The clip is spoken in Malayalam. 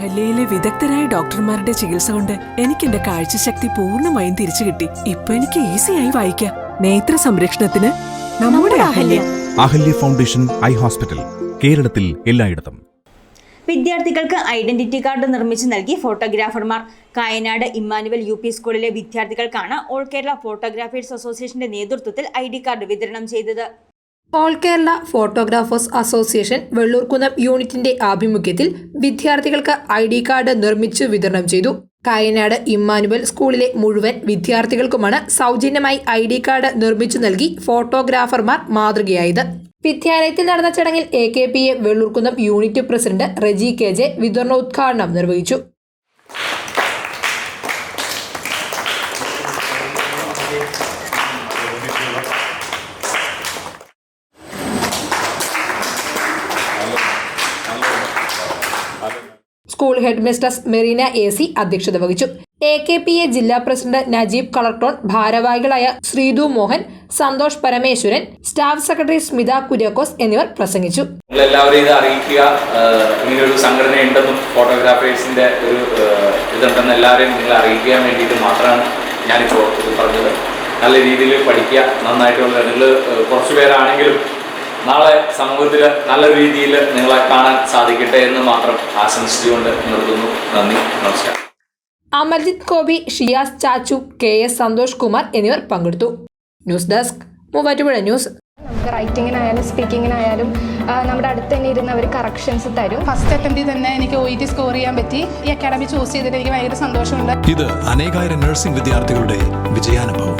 അഹല്യയിലെ വിദഗ്ധരായ ഡോക്ടർമാരുടെ ചികിത്സ കൊണ്ട് എനിക്ക് എന്റെ കാഴ്ചശക്തി പൂർണമായും തിരിച്ചു കിട്ടി. ഇപ്പൊ എനിക്ക് ഈസിയായി വായിക്കാം. നേത്ര സംരക്ഷണത്തിന് നമ്മുടെ Ahalya. Ahalya foundation eye hospital കേരളത്തിൽ എല്ലായിടത്തും. വിദ്യാർത്ഥികൾക്ക് ഐഡന്റിറ്റി കാർഡ് നിർമ്മിച്ച് നൽകി ഫോട്ടോഗ്രാഫർമാർ. കായനാട് ഇമ്മാനുവൽ യു പി സ്കൂളിലെ വിദ്യാർത്ഥികൾക്കാണ് ഓൾ കേരള ഫോട്ടോഗ്രാഫേഴ്സ് അസോസിയേഷന്റെ നേതൃത്വത്തിൽ ഐ ഡി കാർഡ് വിതരണം ചെയ്തത്. All Kerala photographers association Vellurkunnam യൂണിറ്റിന്റെ ആഭിമുഖ്യത്തിൽ വിദ്യാർത്ഥികൾക്ക് ഐ ഡി കാർഡ് നിർമ്മിച്ചു വിതരണം ചെയ്തു. കായനാട് ഇമ്മാനുവൽ സ്കൂളിലെ മുഴുവൻ വിദ്യാർത്ഥികൾക്കുമാണ് സൗജന്യമായി ഐ ഡി കാർഡ് നിർമ്മിച്ചു നൽകി ഫോട്ടോഗ്രാഫർമാർ മാതൃകയായത്. വിദ്യാലയത്തിൽ നടന്ന ചടങ്ങിൽ A K P A Vellurkunnam unit president Reji K J വിതരണോദ്ഘാടനം നിർവഹിച്ചു. School head mistress Merina A C അധ്യക്ഷത വഹിച്ചു. എ കെ പി എ ജില്ലാ പ്രസിഡന്റ് നജീബ് കളർട്ടോൺ ഭാരവാഹികളായ ശ്രീതു മോഹൻ സന്തോഷ് പരമേശ്വരൻ സ്റ്റാഫ് സെക്രട്ടറി സ്മിത കുര്യാക്കോസ് എന്നിവർ പ്രസംഗിച്ചു. നിങ്ങളെല്ലാവരും ഇത് അറിയിക്കുക ഇങ്ങനൊരു സംഘടന ഉണ്ടെന്നും ഫോട്ടോഗ്രാഫേഴ്സിന്റെ ഒരു ഇതുണ്ടെന്ന് എല്ലാവരെയും നിങ്ങൾ അറിയിക്കാൻ വേണ്ടിയിട്ട് മാത്രമാണ് ഞാനിപ്പോൾ ഇത് പറഞ്ഞത്. നല്ല രീതിയിൽ പഠിക്കുക നന്നായിട്ടുള്ള നിങ്ങൾ കുറച്ച് പേരാണെങ്കിലും നാളെ സമൂഹത്തിൽ നല്ല രീതിയിൽ നിങ്ങളെ കാണാൻ സാധിക്കട്ടെ എന്ന് മാത്രം ആശംസിച്ചുകൊണ്ട് നിർത്തുന്നു. നന്ദി. നമസ്കാരം. അമർജിത് കോബി ഷിയാസ് ചാച്ചു കെ എസ് സന്തോഷ് കുമാർ എന്നിവർ പങ്കെടുത്തു. News desk Muvattupuzha news. നമുക്ക് റൈറ്റിങ്ങിനായാലും സ്പീക്കിങ്ങിനായാലും നമ്മുടെ അടുത്ത് തന്നെ ഇരുന്ന് അവർ കറക്ഷൻസ് തരും. ഫസ്റ്റ് അറ്റംപ്റ്റിൽ തന്നെ എനിക്ക് ഒ ഇ ടി സ്കോർ ചെയ്യാൻ പറ്റി. ഈ അക്കാഡമി ചൂസ് ചെയ്തിട്ട് എനിക്ക് ഭയങ്കര സന്തോഷമുണ്ട്. ഇത് അനേകായിരം നഴ്സിംഗ് വിദ്യാർത്ഥികളുടെ വിജയാനുഭവം.